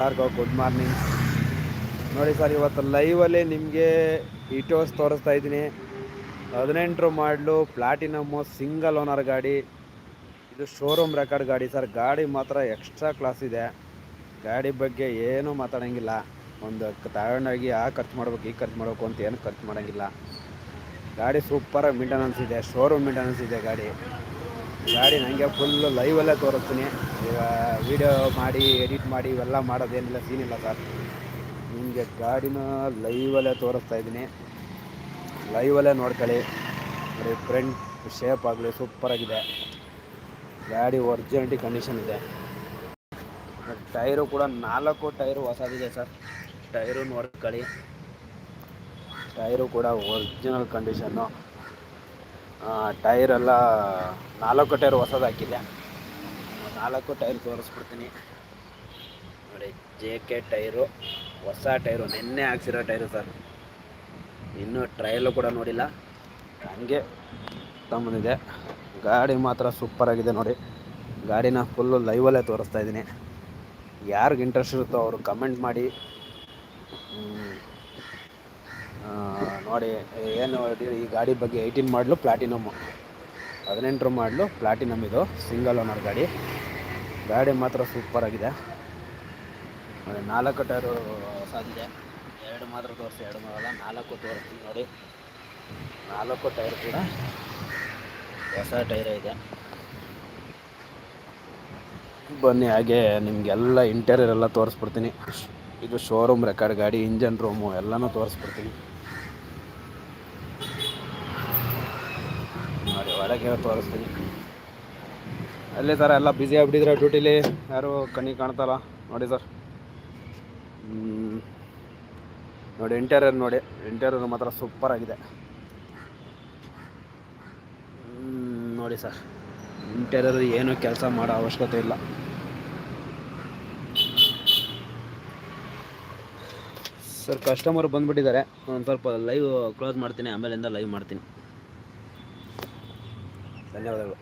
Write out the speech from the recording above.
Good morning ನೋಡಿ sir, ಇವತ್ತು ಲೈವಲ್ಲಿ ನಿಮಗೆ ಇಟೋಸ್ ತೋರಿಸ್ತಾ ಇದ್ದೀನಿ. ಹದಿನೆಂಟರು ಮಾಡಲು ಪ್ಲಾಟಿನಮ್ಮು ಸಿಂಗಲ್ ಓನರ್ ಗಾಡಿ. ಇದು ಶೋರೂಮ್ ರೆಕಾರ್ಡ್ ಗಾಡಿ ಸರ್. ಗಾಡಿ ಮಾತ್ರ ಎಕ್ಸ್ಟ್ರಾ ಕ್ಲಾಸ್ ಇದೆ. ಗಾಡಿ ಬಗ್ಗೆ ಏನೂ ಮಾತಾಡೋಂಗಿಲ್ಲ. ಒಂದು ತಗೊಂಡೋಗಿ ಆ ಖರ್ಚು ಮಾಡ್ಬೇಕು, ಈ ಖರ್ಚು ಮಾಡಬೇಕು ಅಂತ ಏನು ಖರ್ಚು ಮಾಡೋಂಗಿಲ್ಲ. ಗಾಡಿ ಸೂಪರಾಗಿ ಮೇಂಟೆನೆನ್ಸ್ ಇದೆ ಶೋರೂಮ್ ಮೇಂಟೆನೆನ್ಸ್ ಇದೆ ಗಾಡಿ. ಗಾಡಿ ನನಗೆ ಫುಲ್ಲು ಲೈವಲ್ಲೇ ತೋರಿಸ್ತೀನಿ. ಈಗ ವೀಡಿಯೋ ಮಾಡಿ ಎಡಿಟ್ ಮಾಡಿ ಇವೆಲ್ಲ ಮಾಡೋದೇನಿಲ್ಲ ಸೀನಿಲ್ಲ ಸರ್ ನಿಮಗೆ ಗಾಡಿನ ಲೈವಲ್ಲೇ ತೋರಿಸ್ತಾ ಇದ್ದೀನಿ. ಲೈವಲ್ಲೇ ನೋಡ್ಕೊಳ್ಳಿ. ಬರೀ ಫ್ರಂಟ್ ಶೇಪ್ ಆಗಲಿ ಸೂಪರಾಗಿದೆ ಗಾಡಿ ಒರ್ಜಿನಿಟಿ ಕಂಡೀಷನ್ ಇದೆ. ಟೈರು ಕೂಡ ನಾಲ್ಕು ಟೈರು ಹೊಸದಿದೆ ಸರ್ ಟೈರು ನೋಡ್ಕೊಳ್ಳಿ. ಟೈರು ಕೂಡ ಒರಿಜಿನಲ್ ಕಂಡೀಷನ್ನು ಟೈರೆಲ್ಲ ನಾಲ್ಕು ಟೈರ್ ಹೊಸದು ಹಾಕಿದೆ ನಾಲ್ಕು ಟೈರ್ ತೋರಿಸ್ಬಿಡ್ತೀನಿ. ನೋಡಿ ಜೆ ಕೆ ಟೈರು, ಹೊಸ ಟೈರು, ನಿನ್ನೆ ಹಾಕ್ಸಿರೋ ಟೈರು ಸರ್. ಇನ್ನೂ ಟ್ರೈಲು ಕೂಡ ನೋಡಿಲ್ಲ. ಹಂಗೆ ತಮ್ಮನಿದೆ ಗಾಡಿ ಮಾತ್ರ ಸೂಪರಾಗಿದೆ ನೋಡಿ. ಗಾಡಿನ ಫುಲ್ಲು ಲೈವಲ್ಲೇ ತೋರಿಸ್ತಾ ಇದ್ದೀನಿ. ಯಾರಿಗೆ ಇಂಟ್ರೆಸ್ಟ್ ಇರುತ್ತೋ ಅವರು ಕಮೆಂಟ್ ಮಾಡಿ. ನೋಡಿ, ಏನು ಈ ಗಾಡಿ ಬಗ್ಗೆ ಏಯ್ಟೀನ್ ಮಾಡಲು ಪ್ಲಾಟಿನಮ್ ಹದಿನೆಂಟರ ಮಾಡಲು ಪ್ಲಾಟಿನಮ್ ಇದು ಸಿಂಗಲ್ ಓನರ್ ಗಾಡಿ. ಗಾಡಿ ಮಾತ್ರ ಸೂಪರಾಗಿದೆ ನೋಡಿ, ನಾಲ್ಕು ಟೈರು ಹೊಸದಿದೆ. ಎರಡು ಮಾತ್ರ ತೋರಿಸಿ, ಎರಡು ಮಾಡಲ್ಲ ನಾಲ್ಕು ತೋರಿಸ್ತೀನಿ ನೋಡಿ. ನಾಲ್ಕು ಟೈರ್ ಕೂಡ ಹೊಸ ಟೈರೇ ಇದೆ. ಬನ್ನಿ, ಹಾಗೆ ನಿಮಗೆಲ್ಲ ಇಂಟೀರಿಯರ್ ಎಲ್ಲ ತೋರಿಸ್ಬಿಡ್ತೀನಿ. ಇದು ಶೋರೂಮ್ ರೆಕಾರ್ಡ್ ಗಾಡಿ ಇಂಜನ್ ರೂಮು ಎಲ್ಲನೂ ತೋರಿಸ್ಬಿಡ್ತೀನಿ. ನೋಡಿ, ಒಳಗೆ ತೋರಿಸ್ತೀನಿ. ಅಲ್ಲೇ ಸರ್ ಎಲ್ಲ ಬ್ಯುಸಿ ಆಗ್ಬಿಟ್ಟಿದ್ರೆ ಡ್ಯೂಟಿಲಿ ಯಾರು ಕಣ್ಣಿಗೆ ಕಾಣ್ತಾರ ನೋಡಿ ಸರ್. ನೋಡಿ ಇಂಟೀರಿಯರ್ ನೋಡಿ. ಇಂಟೀರಿಯರ್ ಮಾತ್ರ ಸೂಪರ್ ಆಗಿದೆ. ನೋಡಿ ಸರ್ ಇಂಟೀರಿಯರ್ ಏನೂ ಕೆಲಸ ಮಾಡೋ ಅವಶ್ಯಕತೆ ಇಲ್ಲ. ಸರ್ ಕಸ್ಟಮರ್ ಬಂದ್ಬಿಟ್ಟಿದ್ದಾರೆ. ಒಂದು ಸ್ವಲ್ಪ ಲೈವ್ ಕ್ಲೋಸ್ ಮಾಡ್ತೀನಿ ಆಮೇಲಿಂದ ಲೈವ್ ಮಾಡ್ತೀನಿ. ಧನ್ಯವಾದಗಳು.